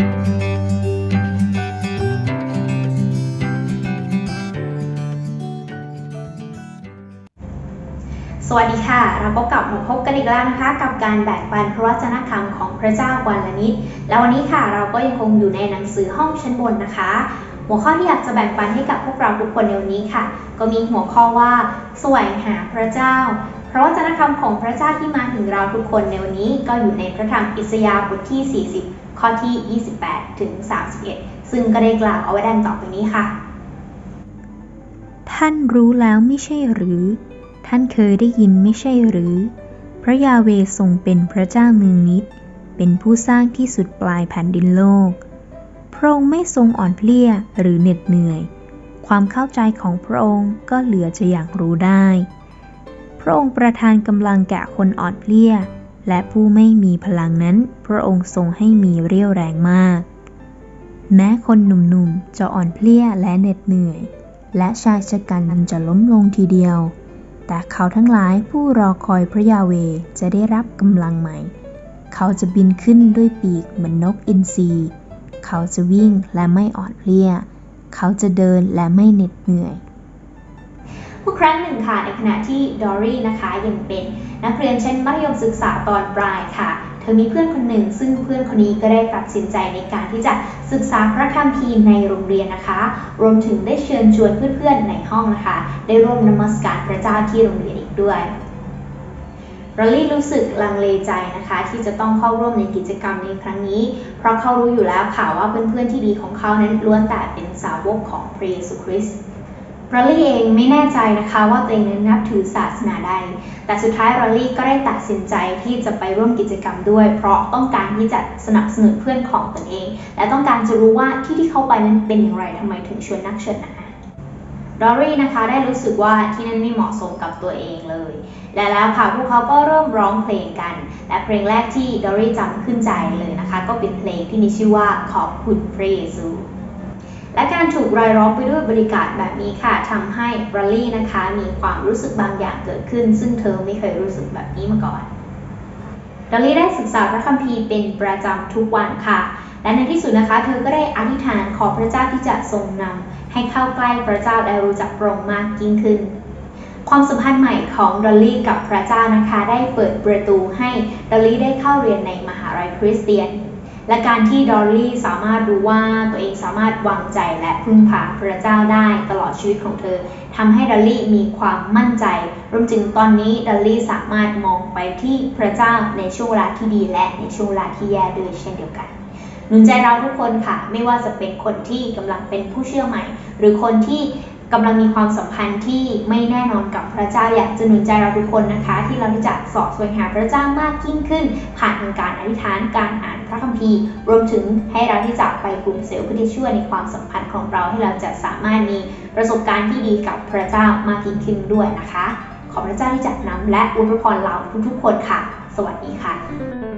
สวัสดีค่ะ เราก็กลับมาพบกันอีกแล้วนะคะ กับการแบ่งปันพระวจนะคำของพระเจ้าวันละนิด แล้ววันนี้ค่ะเราก็ยังคงอยู่ในหนังสือห้องชั้นบนนะคะ หัวข้อที่อยากจะแบ่งปันให้กับพวกเราทุกคนในวันนี้ค่ะ ก็มีหัวข้อว่าแสวงหาพระเจ้า เพราะวจนะคำของพระเจ้าที่มาถึงเราทุกคนในวันนี้ก็อยู่ในพระธรรมอิสยาห์บทที่ 40 ข้อที่ 28 ถึง 31 ซึ่งก็ได้กล่าวเอาไว้ดังต่อไปนี้ค่ะ ท่านรู้แล้วไม่ใช่หรือ ท่านเคยได้ยินไม่ใช่หรือ พระยาเวทรงเป็นพระเจ้าเนืองนิด เป็นผู้สร้างที่สุดปลายแผ่นดินโลก พระองค์ไม่ทรงอ่อนเพลียหรือเหน็ดเหนื่อย ความเข้าใจของพระองค์ก็เหลือจะอยากรู้ได้ พระองค์ประทานกำลังแก่คนอ่อนเพลีย และผู้ไม่มีพลังนั้น พระองค์ทรงให้มีเรี่ยวแรงมาก แม้คนหนุ่มๆจะอ่อนเพลียและเหน็ดเหนื่อย และชายชะกันจะล้มลงทีเดียว แต่เขาทั้งหลายผู้รอคอยพระยาเวจะได้รับกำลังใหม่ เขาจะบินขึ้นด้วยปีกเหมือนนกอินทรี เขาจะวิ่งและไม่อ่อนเพลีย เขาจะเดินและไม่เหน็ดเหนื่อยผู้ครั้งหนึ่งค่ะในขณะที่ดอรี่นะคะยังเป็นนักเรียนชั้นมัธยมศึกษาตอนปลายค่ะ เธอมีเพื่อนคนหนึ่ง ซึ่งเพื่อนคนนี้ก็ได้ตัดสินใจในการที่จะศึกษาพระคัมภีร์ในโรงเรียนนะคะ รวมถึงได้เชิญชวนเพื่อนๆในห้องนะคะ ได้ร่วมนมัสการพระเจ้าที่โรงเรียนอีกด้วย รอลลี่รู้สึกลังเลใจนะคะ ที่จะต้องเข้าร่วมในกิจกรรมในครั้งนี้ เพราะเขารู้อยู่แล้วค่ะว่าเพื่อนๆที่ดีของเขานั้นล้วนแต่เป็นสาวกของพระเยซูคริสต์รอลลี่เองไม่แน่ใจนะคะว่าตัวเองนั้นนับถือศาสนาใด แต่สุดท้ายรอลลี่ก็ได้ตัดสินใจที่จะไปร่วมกิจกรรมด้วย เพราะต้องการที่จะสนับสนุนเพื่อนของตนเอง และต้องการจะรู้ว่าที่ที่เขาไปนั้นเป็นอย่างไรทำไมถึงชวนนักเชิญนา ดอรี่นะคะได้รู้สึกว่าที่นั่นไม่เหมาะสมกับตัวเองเลย และแล้วค่ะพวกเขาก็เริ่มร้องเพลงกัน และเพลงแรกที่ดอรี่จำขึ้นใจเลยนะคะ ก็เป็นเพลงที่มีชื่อว่าขอบคุณพระเยซูและการถูกรายล้อมไปด้วยบริการแบบนี้ค่ะทำให้บรลลี่นะคะมีความรู้สึกบางอย่างเกิดขึ้น ซึ่งเธอไม่เคยรู้สึกแบบนี้มาก่อนดอลลี่ได้ศึกษาพระคัมภีร์เป็นประจำทุกวันค่ะ และในที่สุดนะคะ เธอก็ได้อธิษฐานขอพระเจ้าที่จะทรงนำให้เข้าใกล้พระเจ้าได้รู้จักพระองค์มากยิ่งขึ้น ความสัมพันธ์ใหม่ของดอลลี่กับพระเจ้านะคะ ได้เปิดประตูให้ดอลลี่ได้เข้าเรียนในมหาลัยคริสเตียน และการที่ดอลลี่สามารถรู้ว่าตัวเองสามารถวางใจและพึ่งพาพระเจ้าได้ตลอดชีวิตของเธอทำให้ดอลลี่มีความมั่นใจ รวมถึงตอนนี้ดอลลี่สามารถมองไปที่พระเจ้าในช่วงเวลาที่ดีและในช่วงเวลาที่แย่ด้วยเช่นเดียวกัน หนุนใจเราทุกคนค่ะ ไม่ว่าจะเป็นคนที่กำลังเป็นผู้เชื่อใหม่ หรือคนที่กำลังมีความสัมพันธ์ที่ไม่แน่นอนกับพระเจ้าอยากจะหนุนใจเราทุกคนนะคะ ที่เราจะสอบสวนหาพระเจ้ามากยิ่งขึ้น ผ่านการอธิษฐานการอ่านพระคัมภีร์ รวมถึงให้เราที่จะไปกลุ่มเซลล์เพื่อที่ช่วยในความสัมพันธ์ของเราให้เราจะสามารถมีประสบการณ์ที่ดีกับพระเจ้ามากยิ่งขึ้นด้วยนะคะ ขอพระเจ้าที่จะนำและอวยพรเราทุกๆ คนค่ะ สวัสดีค่ะ